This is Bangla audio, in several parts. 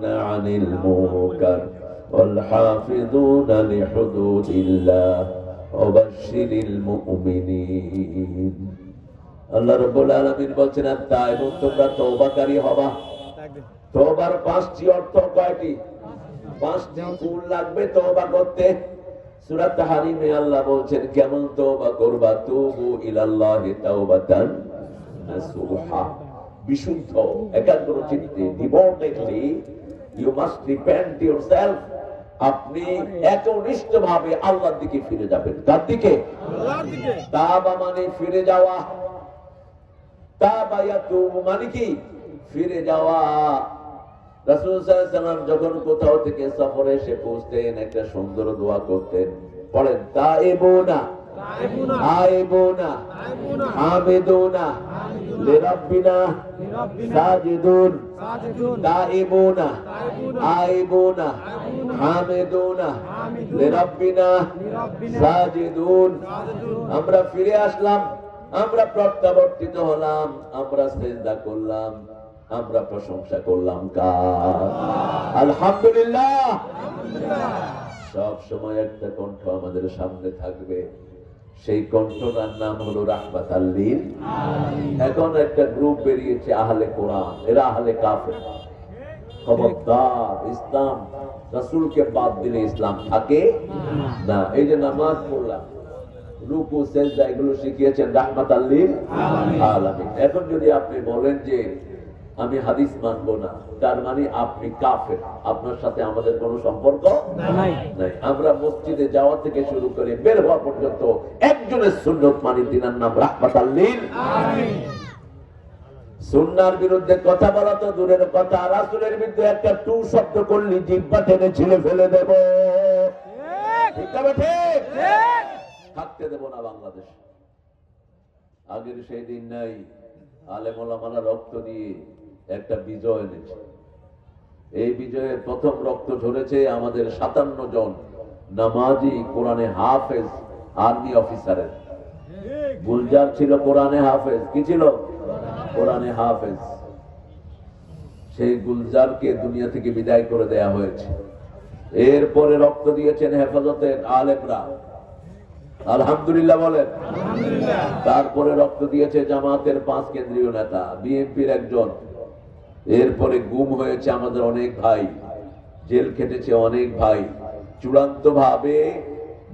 والناهون عن المنكر والحافظون لحدود الله وبشر المؤمنين আল্লাহ রব্বুল আলামিন বলছেন তাই এবং তোমরা তওবাকারী হবা তওবার পাঁচটি অর্থ কয়টি পাঁচটি ফুল লাগবে তওবা করতে সূরা তাহরিমে আল্লাহ বলছেন কেমন তওবা করবা তুবু ইলাল্লাহি তাওবাতান নাসুহা বিশুদ্ধ একাগ্র চিত্তে ডিভোটেডলি you must repent yourself আপনি একনিষ্ঠ ভাবে আল্লাহর দিকে ফিরে যাবেন। তার দিকে? তাবা মানে ফিরে যাওয়া। তাবা ইয়াতুবু মানে কি? ফিরে যাওয়া। রাসূল সাল্লাল্লাহু আলাইহি যখন কোথাও থেকে সফরে এসে পৌঁছতেন একটা সুন্দর দোয়া করতেন। পড়েন তাইবুনা। আইবুনা হামিদুনা লিরাব্বিনা সাজিদুন তাইবুনা আইবুনা হামিদুনা লিরাব্বিনা সাজিদুন। আমরা ফিরে আসলাম আমরা প্রত্যাবর্তিত হলাম আমরা সেজদা করলাম আমরা প্রশংসা করলাম কার? আলহামদুলিল্লাহ। সব সময় একটা কণ্ঠ আমাদের সামনে থাকবে। সেই কণ্ঠটার নাম হলো রাহমাত আল্লিল এখন একটা গ্রুপ বেরিয়েছে আহলে কোরআন এরা আহলে কাফের। খবরদার ইসলাম রাসূলকে বাদ দিলে ইসলাম থাকে না। এই যে নামাজ পড়লাম রুকু সেজদা এগুলো শিখিয়েছেন রাহমাত আল্লিল আলামিন। এখন যদি আপনি বলেন যে আমি হাদিস মানবো না। তার মানে আপনি কাফের। আপনার সাথে আমাদের কোনো সম্পর্ক নাই। আমরা মসজিদে যাওয়া থেকে শুরু করে বের হওয়া পর্যন্ত একজনের সুন্নত মানি দিনার নাম রাহমাত আল্লিল সুন্নার বিরুদ্ধে কথা বলা তো দূরের কথা। রাসূলের বিরুদ্ধে একটা টু শব্দ করলি জিব্বা টেনে ছিলে ফেলে দেব। ঠিক। ঠিক থাকতে দেব না বাংলাদেশ। আগের সেই দিন নাই। আলেমোলামালা রক্ত দিয়ে একটা বিজয় এনেছে। এই বিজয়ের প্রথম রক্ত ঝরেছে আমাদের সাতান্ন জন নামাজি কোরআনে হাফেজ আর্মি অফিসারের। গুলজার ছিল কোরআনে হাফেজ। কি ছিল? কোরআনে হাফেজ। সেই গুলজারকে দুনিয়া থেকে বিদায় করে দেয়া হয়েছে। এরপরে রক্ত দিয়েছেন হেফাজতের আলেমরা। আলহামদুলিল্লাহ বলেন। তারপরে রক্ত দিয়েছে জামাতের পাঁচ কেন্দ্রীয় নেতা বিএনপির একজন। এরপরে গুম হয়েছে আমাদের অনেক ভাই, জেল খেটেছে অনেক ভাই। চূড়ান্ত ভাবে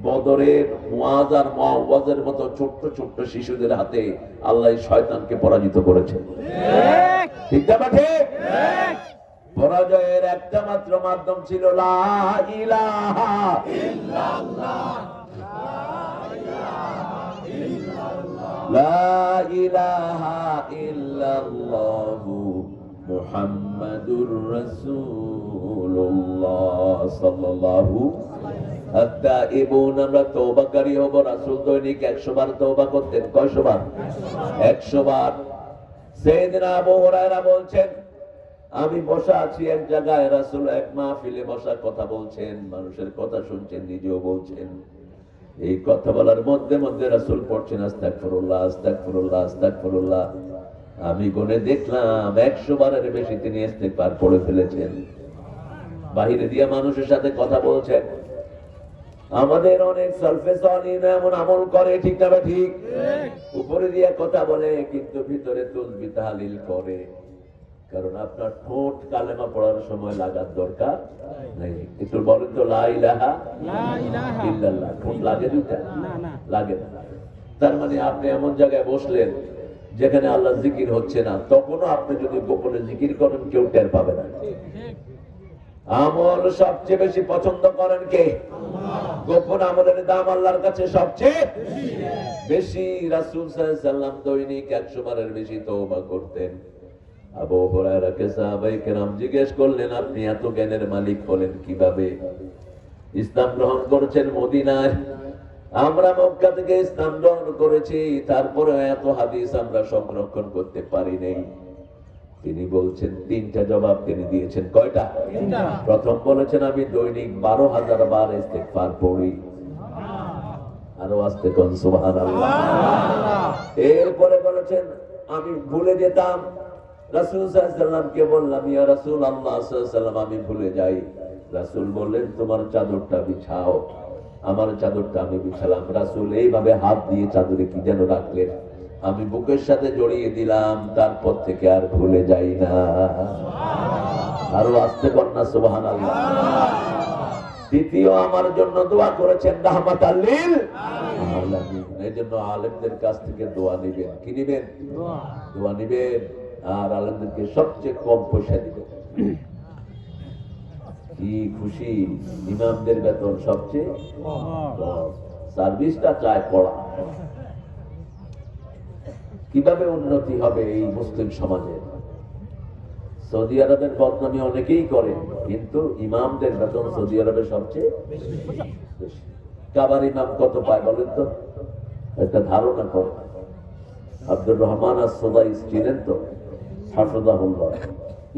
বদরের মোয়াজার মহাওয়াজের মতো ছোট্ট ছোট্ট শিশুদের হাতে আল্লাহ শয়তানকে পরাজিত করেছে। পরাজয়ের একটা মাত্র মাধ্যম ছিল লা ইলাহা ইল্লাল্লাহ। লা محمد রাসূলুল্লাহ الله صلى الله বলছেন, আমি বসা আছি এক জায়গায়, রাসূল এক মাহফিলে বসা কথা বলছেন, মানুষের কথা শুনছেন, নিজেও বলছেন। এই কথা বলার মধ্যে মধ্যে রাসুল পড়ছেন, আস্তাগফিরুল্লাহ আস্তাগফিরুল্লাহ আস্তাগফিরুল্লাহ। আমি গনে দেখলাম একশো বারের বেশি তিনি ইস্তেগফার পড়ে ফেলেছেন। বাহিরে দিয়ে মানুষের সাথে কথা বলছেন। আমাদের অনেক সালফে সালিন এমন আমল করে ঠিক না ঠিক? উপরে দিয়ে কথা বলে কিন্তু ভিতরে তুলবি তাহলিল করে। কারণ আপনার ঠোঁট কালেমা পড়ার সময় লাগার দরকার নেই। একটু বলেন তো লা ইলাহা ইল্লাল্লাহ। ঠোঁট লাগে না। লাগে না। তার মানে আপনি এমন জায়গায় বসলেন যেখানে আল্লাহ জিকির হচ্ছে না, তখনও আপনি যদি গোপনে জিকির করেন, কেউ টের পাবে না। আমল সবচেয়ে বেশি পছন্দ করেন কে? গোপন আমলের দাম আল্লাহর কাছে সবচেয়ে বেশি। রাসূল সাল্লাম দৈনিক 100 বারের বেশি তওবা করতেন। আবু কেরাম জিজ্ঞেস করলেন, আপনি এত জ্ঞানের মালিক হলেন কীভাবে? ইসলাম গ্রহণ করেছেন মদিনায়। আমরা মক্কা থেকে ইসলাম গ্রহণ করেছি তারপরে এত হাদিস আমরা সংরক্ষণ করতে পারি নাই। তিনি বলছেন তিনটা জবাব তিনি দিয়েছেন। কয়টা? প্রথম বলেছেন আমি দৈনিক বারো হাজার বার ইস্তেগফার পড়ি। আরও আসতে কোন সুবহানাল্লাহ। এরপরে বলেছেন আমি ভুলে যেতাম। রাসূল সাল্লামকে বললাম ইয়া রাসূল আল্লাহ সাল্লাম আমি ভুলে যাই। রাসূল বললেন তোমার চাদরটা বিছাও। আমার চাদরটা আমি বিছালাম। রাসুল এইভাবে হাত দিয়ে চাদরে কি যেন রাখলেন। আমি বুকের সাথে জড়িয়ে দিলাম তারপর থেকে আর ভুলে যাই না। আরও আসতে কন্যা সুবাহান আল্লাহ দ্বিতীয় আমার জন্য দোয়া করেছেন রাহমাত আল্লিল এই জন্য আলেমদের কাছ থেকে দোয়া নিবেন। কি নিবেন? দোয়া নিবেন। আর আলেমদেরকে সবচেয়ে কম পয়সা দিবেন। কি খুশি। ইমামদের বেতন সবচেয়ে সার্ভিসটা চায় পড়া কীভাবে উন্নতি হবে এই মুসলিম সমাজের সৌদি আরবের বদনামি অনেকেই করে কিন্তু ইমামদের বেতন সৌদি আরবে সবচেয়ে। কাবার ইমাম কত পায় বলেন তো? একটা ধারণা করে আব্দুর রহমান আর সোদাই ছিলেন তো? হাফজাহুল্লাহ।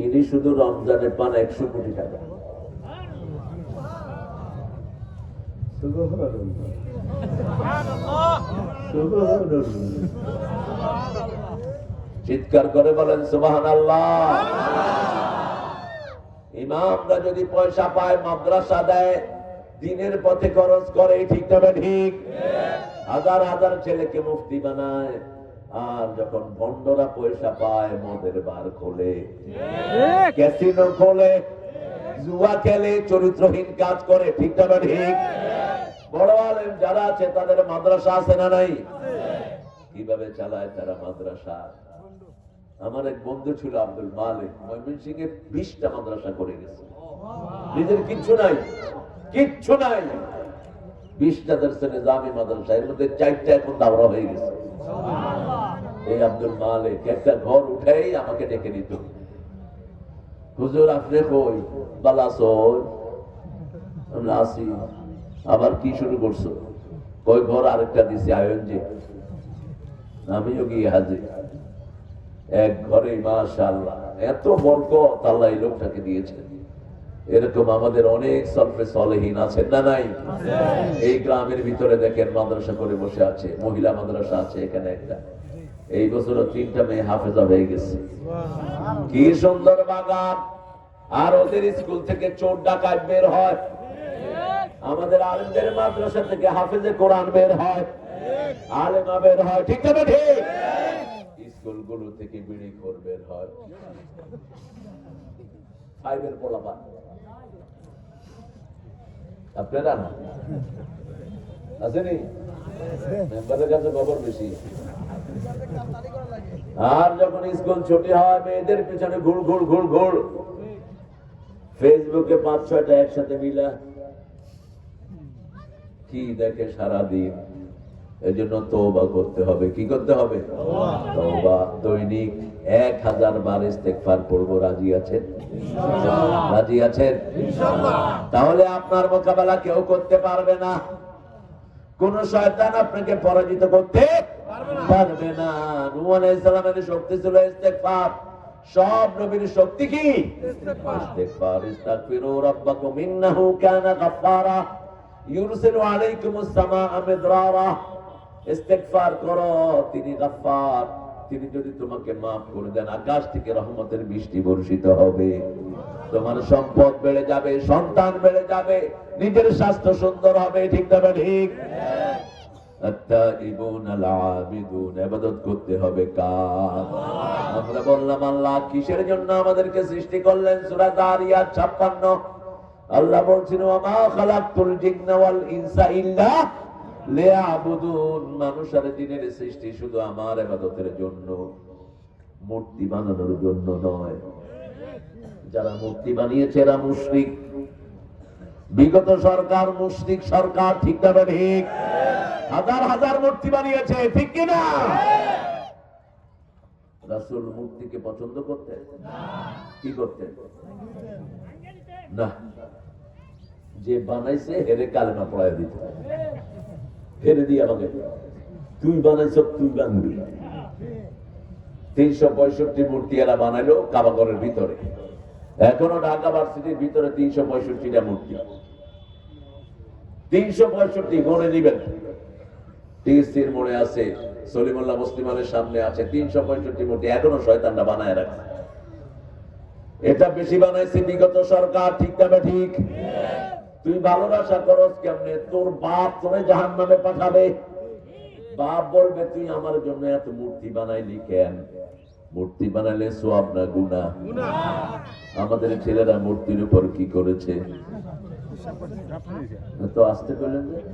ইনি শুধু রমজানে পান একশো কোটি টাকা। চিৎকার করে বলেন সুবাহান আল্লাহ ইমামরা যদি পয়সা পায় মাদ্রাসা দেয় দিনের পথে খরচ করে ঠিক তবে ঠিক? হাজার হাজার ছেলেকে মুফতি বানায় আর যখন বন্ডরা পয়সা পায় মদের বার খোলে। ক্যাসিনো খোলে। জুয়া খেলে চরিত্রহীন কাজ করে ঠিক তবে ঠিক? বড় আলেম যারা আছে, তাদের মাদ্রাসা আছে না নাই? কীভাবে চালায় তারা মাদ্রাসা? আমার এক বন্ধু ছিল আব্দুল মালিক ময়মনসিং এ বিশটা মাদ্রাসা করে গেছে। নিজের কিচ্ছু নাই কিচ্ছু নাই। বিশটা দর্শে নিজামি মাদ্রাসা, এর মধ্যে চারটা এখন দাবরা হয়ে গেছে। এই আব্দুল মালিক, একটা ঘর উঠেই আমাকে ডেকে নিত। হুজুর, আপনি কই? বালাসই আমরা আসি। আবার কি শুরু করছ? কই ঘর আরেকটা দিছি আয়োজন আমিও গিয়ে হাজির। এক ঘরে মাশাআল্লাহ এত বরকত আল্লাহ এই লোকটাকে দিয়েছেন। এরকম আমাদের অনেক সলফে সলেহীন আছেন না নাই? এই গ্রামের ভিতরে দেখেন মাদ্রাসা করে বসে আছে মহিলা মাদ্রাসা আছে এখানে একটা। এই বছরও তিনটা মেয়ে হাফেজা হয়ে গেছে। কি সুন্দর বাগান। আর ওদের স্কুল থেকে চোর ডাকাত বের হয়। আমাদের আলেমদের মাদ্রাসা থেকে হাফেজে কোরআন বের হয়। আলেমা বের হয়, ঠিক না ঠিক স্কুলগুলো থেকে বিড়ি খোর বের হয়। ফাইভের পোলাপান। আপনারা না? আসেনি? মেম্বারের কাছে খবর বেশি। আর যখন স্কুল ছুটি হয়, মেয়েদের পিছনে ঘুর ঘুর ঘুর ঘুর। ফেসবুকে পাঁচ ছয়টা একসাথে মিলা কি দেখে সারাদিন? এই জন্য তৌবা করতে হবে। কি করতে হবে? তৌবা দৈনিক এক হাজার বার ইস্তেকফার পড়ব। রাজি আছেন? রাজি আছেন? তাহলে আপনার মোকাবেলা কেউ করতে পারবে না। কোন শয়তান আপনাকে পরাজিত করতে পারবে না। নূহ আলাইহিস সালামের শক্তি ছিল ইস্তেগফার। সব নবীর শক্তি কি? ইস্তাগফিরু রাব্বাকুম ইন্নাহু কানা গাফফারা। ইস্তেগফার করো, তিনি তিনি যদি তোমাকে মাফ করে দেন, আকাশ থেকে রহমতের বৃষ্টি বর্ষিত হবে। তোমার সম্পদ বেড়ে যাবে, সন্তান বেড়ে যাবে, নিজের স্বাস্থ্য সুন্দর হবে, ঠিক তবে ঠিক? করতে হবে আমরা বললাম, আল্লাহ কিসের জন্য আমাদেরকে সৃষ্টি করলেন? সূরা দারিয়াত 56 আল্লাহ বলছেন ওয়া খালাকতুল জিন্না ওয়াল ইনসা ইল্লা লিয়াবুদুন। মানুষ আর জিনের সৃষ্টি শুধু আমার ইবাদতের জন্য, মূর্তি বানানোর জন্য নয়। যারা মূর্তি বানিয়েছে এরা মুশরিক। বিগত সরকার মুশরিক সরকার, ঠিক না ঠিক? হাজার হাজার মূর্তি বানিয়েছে, ঠিক কিনা? রাসূল মূর্তিকে পছন্দ করতে কি করতে না। যে বানাইছে, হেরে কালেমা পড়ায় দিত। ফেলে দিয়ে আমাকে তুই বানাইছ, তুই বানবি। তিনশো পঁয়ষট্টি মূর্তি এরা বানাইলো কাবাগরের ভিতরে। এখনও ঢাকা ভার্সিটির ভিতরে তিনশো পঁয়ষট্টিটা মূর্তি। তিনশো পঁয়ষট্টি গণে নিবেন। টিএসসির মোড়ে আছে, সলিমুল্লাহ মুসলিমানের সামনে আছে তিনশো পঁয়ষট্টি মূর্তি। এখনও শয়তানরা বানায় রাখছে। এটা বেশি বানাইছে বিগত সরকার, ঠিক না ঠিক? তুই ভালোবাসা করস কেমনে? তোর বাপ তোরে জাহান নামে পাঠাবে। বাপ বলবে, তুই আমার জন্য এত মূর্তি বানাইলি কেন? মূর্তি বানাইলে সোয়াব না গুনা আমাদের ছেলেরা মূর্তির উপর কি করেছে? তো আসতে পেলেন